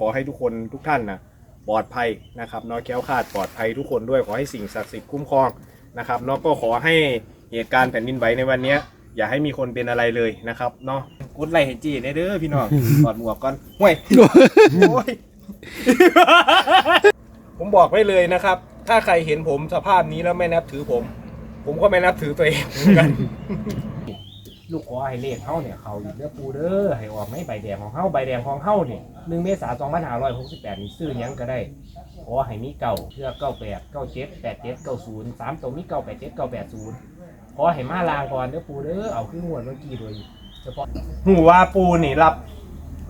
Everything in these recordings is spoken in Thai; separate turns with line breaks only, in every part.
ขอให้ทุกคนทุกท่านนะปลอดภัยนะครับเนาะแคล้วคลาดปลอดภัยทุกคนด้วยขอให้สิ่งศักดิ์สิทธิ์คุ้มครองนะครับเนาะก็ขอให้เหตุการณ์แผ่นดินไหวในวันเนี้ย อย่าให้มีคนเป็นอะไรเลยนะครับเนาะกดไลค์ให้จีได้เด้อพี่น้อง ถอดหมวกก่อนห่วยโอ้ย ผมบอกไว้เลยนะครับ ถ้าใครเห็นผมสภาพนี้แล้วไม่นับถือผม ผมก็ไม่นับถือตัวเองเหมือนกัน ลูกขอให้เลขเฮาเนี่ยเขาอยู่เด้อปูเด้อให้ออกไม่ใบแดงของเฮาใบแดงของเฮาเนี่ยหนึ่งเมษาสองพันห้าร้อยหกสิบแปดนี่ซื้อหยังก็ได้ ขอให้มีเก่าเพื่อเก้าแปดเก้าเจ็ดแปดเจ็ดเก้าศูนย์สามตัวมีเก้าแปดเจ็ดเก้าแปดศูนย์ขอให้มาลางก่อนเด้อปูเด้อเอาขึ้นงวดเมื่อกี้โดยเฉพาะหูว่าปูนี่รับ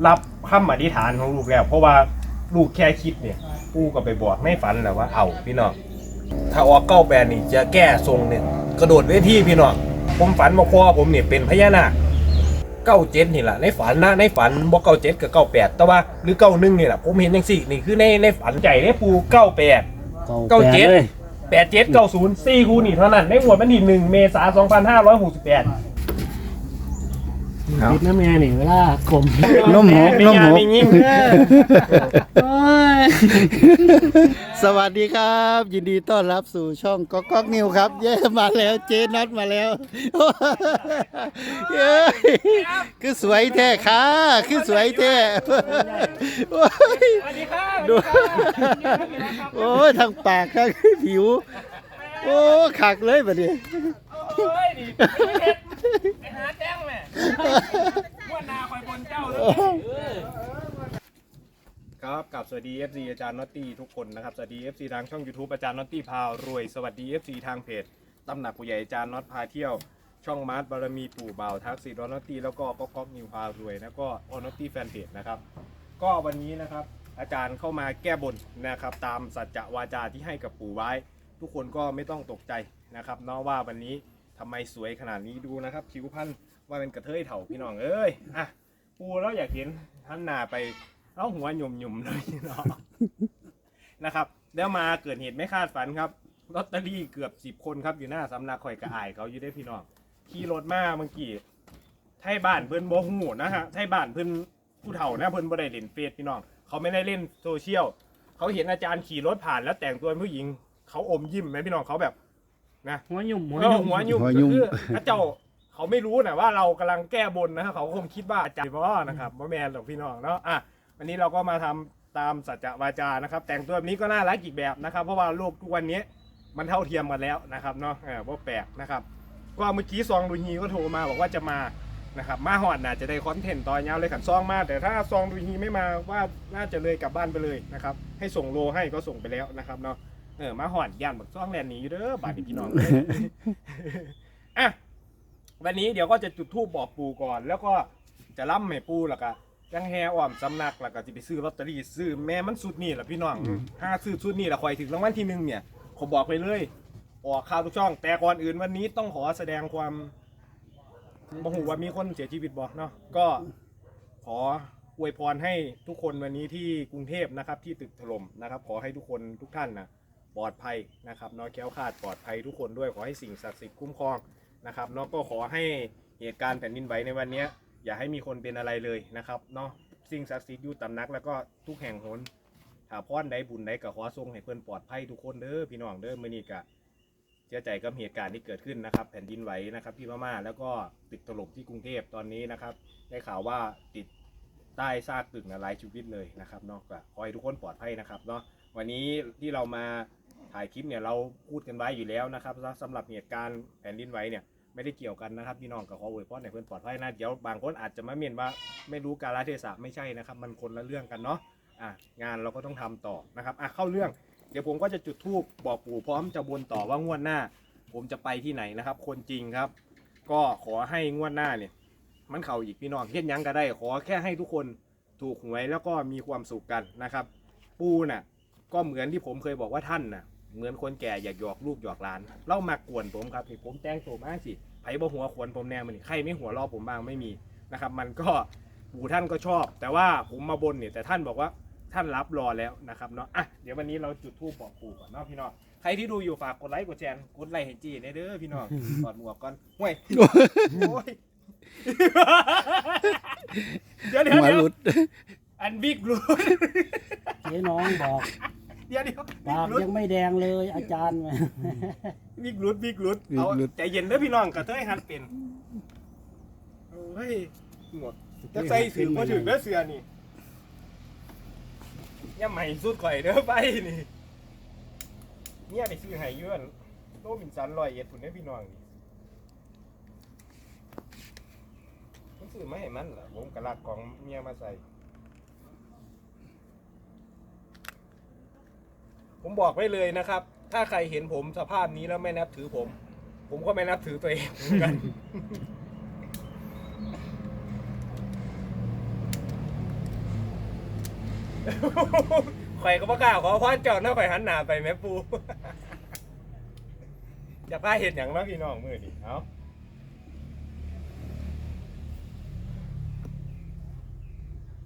รับคำอธิษฐานของลูกแล้ว เพราะว่าลูกแค่คิดเนี่ย ปูก็ไปบอกไม่ฝันแหละว่าเอาพี่น้องถ้าออกเก้าแปดนี่จะแก้ทรงเนี่ยกระโดดเวทีพี่น้อง ผมฝันมาพ่อผมเนี่ยเป็นพญานาคเก้าเจ็ดนี่แหละในฝันนะในฝันบอกเก้าเจ็ดกับเก้าแปดแต่ว่าหรือเก้าหนึ่งนี่แหละผมเห็นยังสี่นี่คือในในฝันใจได้ปูเก้าแปด เก้าเจ็ด
เลย
แปดเจ็ดเก้าศูนย์สี่คูนี่เท่านั้นในหมวดมันที่หนึ่งเมษาสองพันห้าร้อยหกสิบแปด
ติดน้ำแม่นี่เวลาขม
นมหกนมหก
ไม่ยิ่ง
โอ้ย
สวัสดีครับ ยินดีต้อนรับสู่ช่องก๊อกก๊อกนิวครับ เย้มาแล้วเจนัทมาแล้วเย้คือสวยแท้ค่ะคือสวยแท้โอ้ย
สวัสดีครับ
ดูโอ้ยทางปากทางผิว โอ้ขักเลยบัดนี้
โอ้ยดิไปหาแจ้งแม่ม้วนนาคอยบนเจ้าเลย ครับกับสวัสดี FC อาจารย์น็อตตี้ทุกคนนะครับ สวัสดี FC ทางช่อง YouTube อาจารย์น็อตตี้พาวรวย สวัสดี FC ทางเพจตำหนักผู้ใหญ่อาจารย์น็อตพาเที่ยว ช่องมาร์ทบารมีปู่เบาทักษิณน็อตตี้แล้วก็ก๊อกก๊อกนิวพารวย แล้วก็อน็อตตี้แฟนเพจนะครับ ก็วันนี้นะครับ อาจารย์เข้ามาแก้บนนะครับ ตามสัจจะวาจาที่ให้กับปู่ไว้ ทุกคนก็ไม่ต้องตกใจนะครับเนาะว่าวันนี้ทำไมสวยขนาดนี้ดูนะครับผิวพรรณว่าเป็นกระเทยเถ่าพี่น้องเอ้ยอะปูแล้วอยากเห็นท่านหนาไป เอาหัวหยุ่มๆเลยเนาะ นะครับ แล้วมาเกิดเหตุไม่คาดฝันครับลอตเตอรี่เกือบสิบคนครับอยู่หน้าสำนักข่อยกระอายเขาอยู่ได้อพี่น้องขี่รถมาเมื่อกี้ไทยบ้านเพิ่นบ่ฮู้นะฮะไทยบ้านเพิ่นผู้เฒ่านะเพิ่นบ่ได้เล่นเฟซพี่น้องเขาไม่ได้เล่นโซเชียลเขาเห็นอาจารย์ขี่รถผ่านแล้วแต่งตัวเป็นผู้หญิง เขาอมยิ้มไหมพี่น้องเขาแบบนะ
หัวยุ่มหัว
เออ
ยุ่ม
หัวยุ่ม
หัวยุ่ม
คือพระเจ้าเขาไม่รู้นะว่าเรากำลังแก้บนนะครับเขาคงคิดว่าอาจารย์ว่านะครับว่าแมนหรอกพี่น้องเนาะอะ วันนี้เราก็มาทำตามสัจจะวาจานะครับ แต่งตัวแบบนี้ก็น่ารักอีกแบบนะครับ เพราะว่าโลกทุกวันนี้มันเท่าเทียมกันแล้วนะครับเนาะเออว่าแปลกนะครับก็เมื่อกี้ซองดูฮีก็โทรมาบอกว่าจะมานะครับมาหอดน่าจะได้คอนเทนต์ตอนยาวเลยขันซองมา แต่ถ้าซองดูฮีไม่มาว่าน่าจะเลยกลับบ้านไปเลยนะครับ ให้ส่งโลให้ก็ส่งไปแล้วนะครับเนาะเออมาหอดย่านบักซองแลนนี้อยู่เด้อบาดนี้พี่น้องอะวันนี้เดี๋ยวก็จะจุดธูปบอกปูก่อน แล้วก็จะล่ำให้ปูแล้วก็ ยังแฮอ้อมสำนักแล้วก็จะไปซื้อลอตเตอรี่ซื้อแม่มันสุดนี่แหละพี่น้องห้าซื้อสุดนี่แหละคอยถึงรางวัลที่หนึ่งเนี่ยผมบอกไปเลยออกข่าวทุกช่อง แต่ก่อนอื่นวันนี้ต้องขอแสดงความโมโหว่ามีคนเสียชีวิตบอกเนาะก็ขออวยพรให้ทุกคนวันนี้ที่กรุงเทพนะครับ ที่ตึกถล่มนะครับ ขอให้ทุกคนทุกท่านนะปลอดภัยนะครับเนาะแคล้วคลาดปลอดภัยทุกคนด้วยขอให้สิ่งศักดิ์สิทธิ์คุ้มครองนะครับเนาะก็ขอให้เหตุการณ์แผ่นดินไหวในวันเนี้ย อย่าให้มีคนเป็นอะไรเลยนะครับเนาะสิ่งศักดิ์สิทธิ์อยู่ตำนักแล้วก็ทุกแห่งหนถ้าพรใดบุญใดก็ขอทรงให้เพื่อนปลอดภัยทุกคนเด้อพี่น้องเด้อมื่อนี้กะเสียใจกับเหตุการณ์ที่เกิดขึ้นนะครับ แผ่นดินไหวนะครับที่พม่าแล้วก็ตึกถล่มที่กรุงเทพตอนนี้นะครับ ได้ข่าวว่าติดใต้ซากตึกนะหลายชีวิตเลยนะครับเนาะก็ขอให้ทุกคนปลอดภัยนะครับเนาะวันนี้ที่เรามาถ่ายคลิปเนี่ยเราพูดกันไว้อยู่แล้วนะครับสำหรับเหตุการณ์แผ่นดินไหวเนี่ย ไม่ได้เกี่ยวกันนะครับพี่น้องกับขออวยพรให้เพื่อนปลอดภัยนะเดี๋ยวบางคนอาจจะมาเมียนว่าไม่รู้กาลเทศะไม่ใช่นะครับ มันคนละเรื่องกันเนาะอะงานเราก็ต้องทำต่อนะครับอะเข้าเรื่อง เดี๋ยวผมก็จะจุดธูปบอกปู่พร้อมจะบนต่อว่างวดหน้า ผมจะไปที่ไหนนะครับ คนจริงครับ ก็ขอให้งวดหน้าเนี่ยมันเข่าอีกพี่น้องเฮ็ดยังก็ได้ ขอแค่ให้ทุกคนถูกหวยแล้วก็มีความสุขกันนะครับ ปูน่ะ ก็เหมือนที่ผมเคยบอกว่าท่านน่ะเหมือนคนแก่อยากหยอกลูกหยอกหลานเล่ามากวนผมครับนี่ผมแต่งตัวมาสิ บ่หัวขวนผมแนงมันนี่ใครไม่หัวรอผมบ้างไม่มีนะครับ มันก็ปู่ท่านก็ชอบ แต่ว่าผมมาบนเนี่ยแต่ท่านบอกว่าท่านรับรอแล้วนะครับเนาะอะเดี๋ยววันนี้เราจุดธูปบอกปู่ก่อนเนาะพี่น้องใครที่ดูอยู่ฝากกดไลค์กดแชร์กดไลค์ให้จีเด้อพี่น้องถอดหมวกก่อนห่วยโอ้ยเดี๋ยวเดี๋ยว
หัว
เดี๋ยว
หลุด
อันบิ๊กรูท
เจ๊น้องบอก
เดี๋ยวเดี๋ยว
ปากยังไม่แดงเลยอาจารย์
บิ๊กรูทบิ๊กรูท
บิ๊
เอา
กรูท
ใจเย็นเด้อพี่น้องกระเทยหันเป็นเฮ้ยหมดจะใส่สือมาถึงเด้อเสือนี่ย่าใหม่สุดข่อยเด้อไปนี่เนี่ยไปซื้อไห้อยื่นโลมินสันลอยเอ็ดผุนเด้อพี่น้องนี่มันซื้อมาให้มันล่ะผมกระลักของเมียมาใส่ ผมบอกไว้เลยนะครับ ถ้าใครเห็นผมสภาพนี้แล้วไม่นับถือผม ผมก็ไม่นับถือตัวเองเหมือนกัน ข่อยก็บ่กล้าขอพรเจ้าหน้าข่อยหันหน้าไปแม่ปู อยากพาเห็นอย่างน้พี่น้องมือดิเอา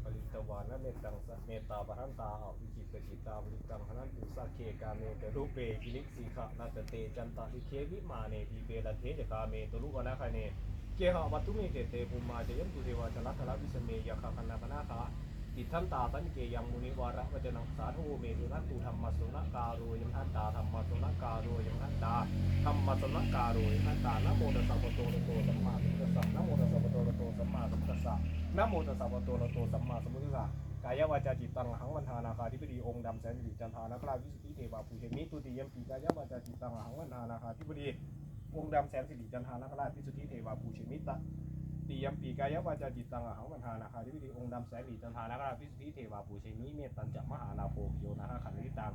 ปริตวานะเมตังสเมตตาปะหันตาอวิจิตจิตตาบริกังพนันตุสักเคกาเมตรูปเปกินิสีขะนาตเตจันตาทิเควิมาเนทีเปละเทจกาเมตุลุกอนาคาเนเกหะวัตุเมเตเตภูมิมาจะยันตุเทวาชลัทธละวิสเมยาคาคันนาคนาคา ติทันตาตันเกยังมุนิวาระวจนังสาธุเมตุนัตตุธรรมสุนการโยังทันตาธรรมสุนการโยังทันตาธรรมสุนการโยังทันตานะโมตัสสะภะโตระโตสัมมาสัมพุทธัสสะนะโมตัสสะภะโตระโตสัมมาสัมพุทธัสสะนะโมตัสสะภะโตระโตสัมมาสัมพุทธัสสะกายวาจาจิตตังหังวันทานาคาธิบดีองค์ดำแสนสิริจันทานาคราวิสุทธิเทวาภูเชมิตุติยมปีกายวาจาจิตตังหังวันทานาคาธิบดีองค์ดำแสนสิริจันทานาคราชพิสุทธิเทวาภูชิมิตะ ตียมปีกายวาจาจิตตังอหังวันทานาคาธิบดีองค์ดำแสนสิริจันทานาคราพิสุทธิเทวาภูเชิมิเมตตันจะมหานาโพโยนาคขันธิตัง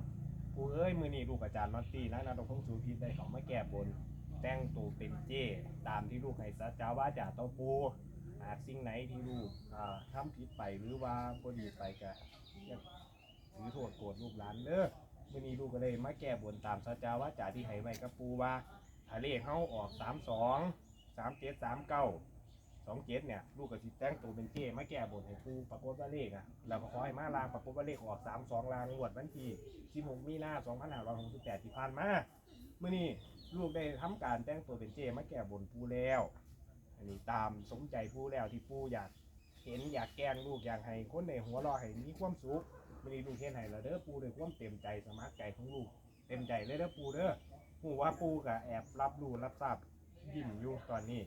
ผู้เอ้ยมือนี่ลูกอาจารย์นอตตี้นะนาดงพงสูพีได้เขามาแก้บน แต่งตัวเป็นเจ้ตามที่ลูกให้สัจจาวาจาตอปูหากสิ่งไหนที่ลูกทำผิดไปหรือว่าบ่ดีไปก็อย่าถือโทษโกรธลูกหลานเด้อมื่อนี้ลูกก็เลยมาแก้บนตามสัจจาวาจาที่ให้ไว้กับปูว่าถ้าเลเข้าออกสามสองสามเจ็ดสามเก้า สองเจ็ดเนี่ยลูกกับสิแต่งตัวเป็นเจ้มาแก้บนให้ปูปรากฏว่าเลขอะแล้วก็ขอให้มาลางปรากฏว่าเลขออกสามสองลางงวดวันที่สิบหกมีนาสองพันห้าร้อยหกสิบแปดที่ผ่านมาเมื่อนี้ลูกได้ทำการแต่งตัวเป็นเจ้มาแก้บนปูแล้ว อันนี้ตามสมใจปูแล้วที่ปูอยากเห็นอยากแกล้งลูกอยากให้คนในหัวรอให้มีความสุขมื่อนี้ลูกเห็นให้แล้วเด้อปูด้วยความเต็มใจสมัครใจของลูกเต็มใจเลยเด้อปูเด้อหูว่าปูกับแอบรับรู้รับทราบยิ้มอยู่ตอนนี้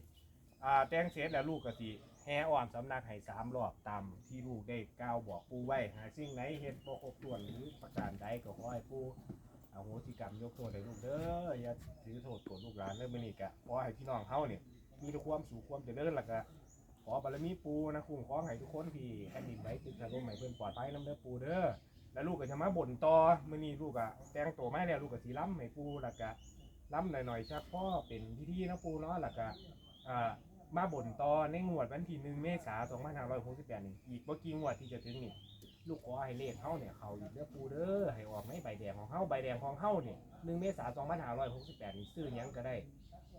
อ่าแต่งเสร็จแล้วลูกก็สิแห่อ้อมสำนักให้สามรอบตามที่ลูกได้กล่าวบอกปูไว้หาสิ่งไหนเห็นบ่ครบถ้วนหรือประการใดก็ขอให้ปูเอาโหสิกรรมยกโทษให้ลูกเด้ออย่าถือโทษโกรธลูกหลานเด้อมื้อนี้ก็ขอให้พี่น้องเฮาเนี่ยมีแต่ความสุขความเจริญแล้วก็ขอบารมีปูนะคุ้มครองให้ทุกคนที่แผ่นดินไหวตึกถล่มให้เพิ่นปลอดภัยนำเด้อปูเด้อแล้วลูกก็จะมาบ่นต่อมื้อนี้ลูกก็แต่งตัวมาแล้วลูกก็สิล้ำให้ปูแล้วก็ล้ำหน่อยๆชักพ่อเป็นพิธีนะปูเนาะแล้วก็อ่า มาบ่นต่อในงวดวันที่หนึ่งเมษายน2568นี่อีกบ่กี่งวดที่จะถึงนี่ลูกขอให้เลขเฮาเนี่ยเขาอีกเด้อปูเด้อให้ออกในใบแดงของเฮาใบแดงของเฮาเนี่ย1เมษายน2568นี่ซื้อหยังก็ได้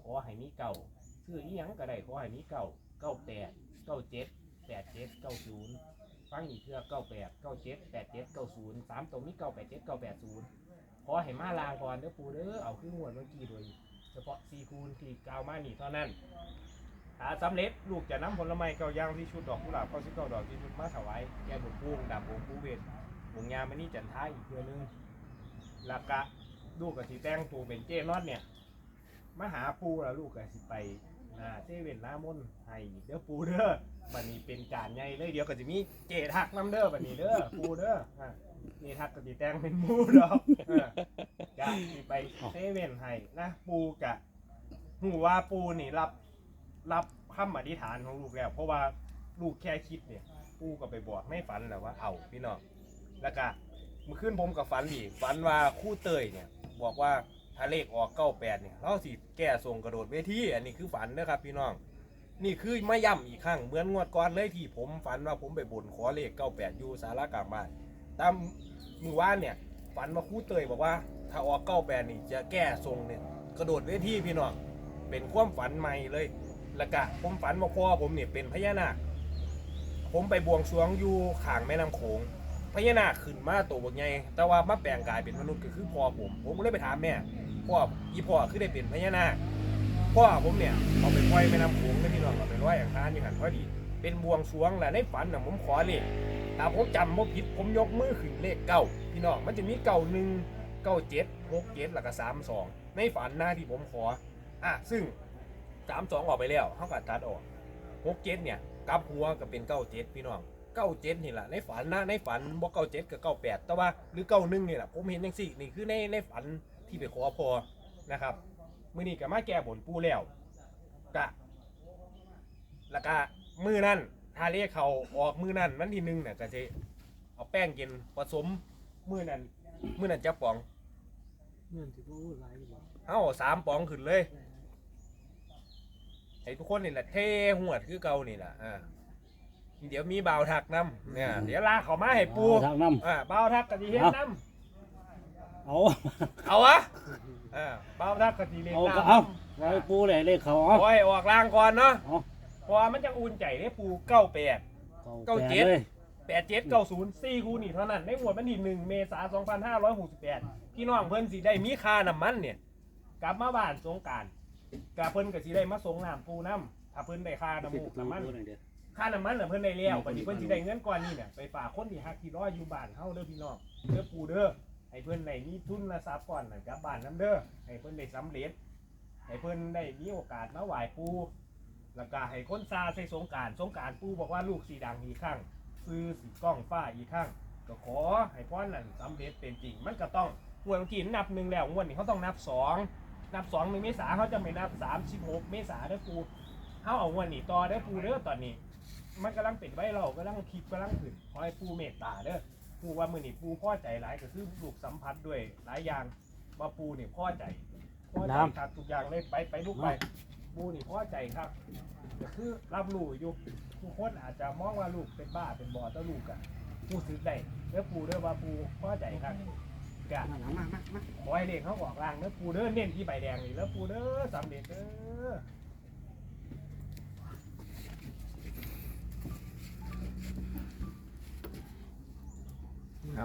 ขอให้มีเก่าซื้ออีหยังก็ได้ขอให้มีเก่า98 97 87 90ฟังอีกเทื่อ98 97 87 90สามตรงนี้987 980ขอให้มาลางก่อนเด้อปูเด้อเอาขึ้นงวดเมื่อกี้โดยเฉพาะซีคูณที่กล่าวมานี่เท่านั้น ถ้าสำเร็จลูกจะนำผลไม้เก้าอย่างที่ชุดดอกกุหลาบเก้าสิบเก้าดอกที่ชุดมาถวายแก่บุญพุ่งดาบวงปูเวทวงยามมันนี่จันท้ายอีกเพื่อนึงแล้วก็ลูกกับสีแต่งตัวเป็นเจ้นอดเนี่ยมาหาปูแล้วลูกกับสิไปหนาเซเว่นหน้ามนต์ให้เด้อปูเด้อบันนี้เป็นการใหญ่เลยเดี๋ยวก็จะมีเจทักน้ำเด้อบันนี้เด้อปูเด้ออะนี่ทักกับสีแต่งเป็นหมูดอกเออกะสิไปเซเว่นให้นะปูกะหูว่าปูนี่รับ รับคำอธิษฐานของลูกแล้ว เพราะว่าลูกแค่คิดเนี่ยปูก็ไปบอกไม่ฝันแหละว่าเอาพี่น้องแล้วก็เมื่อคืนผมกับฝันอีฝันว่าคู่เตยเนี่ย บอกว่าถ้าเลขออกเก้าแปดเนี่ยเราสิแก้ทรงกระโดดเวทีอันนี้คือฝันนะครับ พี่น้อง นี่คือไมาย่ำอีกครั้งเหมือนงวดก่อนเลยที่ผมฝันว่าผมไปบ่นขอเลขเก้าแปดอยู่สารากลางบ้านตามมือว่านเนี่ยฝันมาคู่เตยบอกว่าถ้าออกเก้าแปดนี่จะแก้ทรงเนี่ยกระโดดเวทีพี่น้องเป็นความฝันใหม่เลย แล้วก็ผมฝันว่าพ่อผมเนี่ยเป็นพญานาค ผมไปบวงสรวงอยู่ข้างแม่น้ำโขงพญานาคขึ้นมาตัวบกใหญ่แต่ว่ามาแปลงกายเป็นมนุษย์ก็คือพ่อผม ผมก็เลยไปถามแม่พ่ออีพ่อคือได้เป็นพญานาคพ่อผมเนี่ยเอาไปปล่อยแม่น้ำโขงเลยพี่น้องเอาไปร้อยอย่างทานอย่างนั้นพอดี เป็นบวงสรวงแหละในฝันน่ะผมขอเลยถ้าผมจำบ่ผิดผมยกมือขึ้นเลขเก้าพี่น้องมันจะมีเก้าหนึ่งเก้าเจ็ดหกเจ็ดแล้วก็สามสองในฝันหน้าที่ผมขออะซึ่ง สามสองออกไปแล้วเขาก็ตัดออกหกเจ็ดเนี่ยกลับหัวก็เป็นเก้าเจ็ดพี่น้องเก้าเจ็ดนี่แหละในฝันนะในฝันบ่เก้าเจ็ดกับเก้าแปดแต่ว่าหรือเก้าหนึ่งนี่แหละผมเห็นจังสี่นี่คือในในฝันที่ไปขอพอนะครับมื้อนี้ก็มาแก้บนปูแล้วกะแล้วก็มือนั่นถ้าเลขเขาออกมือนั่นวันที่หนึ่งเนี่ยก็จะเอาแป้งเย็นผสมมือนั่นมือนั่นจะป๋อง
เงินที่พูดไรบอก
เอาสามป๋องขึ้นเลย ให้ทุกคนนี่แหละเท่หวดคือเก่านี่แหละอ่าเดี๋ยวมีบ่าวทักน้ำเนี่ย เดี๋ยวลากเขามาให้ปู
ทางน้
อ่าบ่าวทักกะทีเฮ็ดน้ำ
เอาำ
เอาวะอ่าบ่าวทักกะทีเล่น
เอาก็
น้ำ
เอาไว้ปูเลยเลขเขาเอา
โอ้ยออกรางก่อนเนาะ
เอา
เพราะว่ามันจะอุ่นใจได้ปูเก้าแปด เก้า
แป
เจ็ด
เลย
แปดเจ็ดเก้าศูนย์สี่คูนี่เท่านั้นในงวดวันที่หนึ่งเมษายนสองพันห้าร้อยหกสิบแปดพี่น้องเพิ่นสิได้มีค่าน้ำมันเนี่ย กลับมาบ้านสงกราร กับเพิ่นก็สิได้มาส่งน้ำปูน้ำถ้าเพิ่นได้ค่าน้ำมูกน้ำมัน ค่าน้ำมันน่ะเพิ่นได้แล้วบัดนี้เพิ่นสิได้เงินก้อนนี้เนี่ยไปฝากคนที่ฮักที่รออยู่บ้านเฮาเด้อพี่น้องเด้อปูเด้อให้เพิ่นได้มีทุนละทรัพย์ก่อนน่ะกลับบ้านนํเด้อให้เพิ่นได้สำเร็จให้เพิ่นได้มีโอกาสมาไหว้ปูแล้วก็ให้คนซาใส่สงกรารสงกรารปูบอกว่าลูกสีดังอีกครั้งซื้อสีกล้องฟ้าอีกครั้งก็ขอให้พรนั้นสำเร็จเป็นจริง มันก็ต้องงวดเมื่อกี้นับหนึ่งแล้วงวดนี้เขาต้องนับสอง นับสองหนึ่งเมษาเขาจะไม่นับสามสิบหกเมษาเด้อปูเขาเอางวดนี้ต่อเด้อปูเด้อตอนนี้ มันกำลังเป็นไว้เรากำลังคิดกำลังขึ้นขอให้ปูเมตตาเด้อปูว่ามือนี่ปูพ่อใจหลายก็คือลูกสัมผัสด้วยหลายอย่างว่าปูนี่พ่อใจพ่อใจครับทุกอย่างเลยไปไปลูกไปปูนี่พ่อใจครับก็คือรับรู้อยู่ทุกคนอาจจะมองว่าลูกเป็นบ้าเป็นบอแต่ลูกอะปูซื้อได้เด้อปูเด้อว่าปูพ่อใจครับ กะ
มามามามา
ขอให้เลขเขาออกล่างเด้อปูเด้อเน้นที่ใบแดงนี่แล้วปูเด้อสำเร็จเด้อ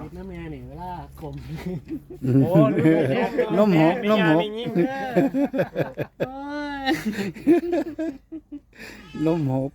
คิดนะแม่นี่เวลาคม
โอ้ลูกแดง
นมหกนมหก
ไม่ยิ่ง
โอ้ย
นมหก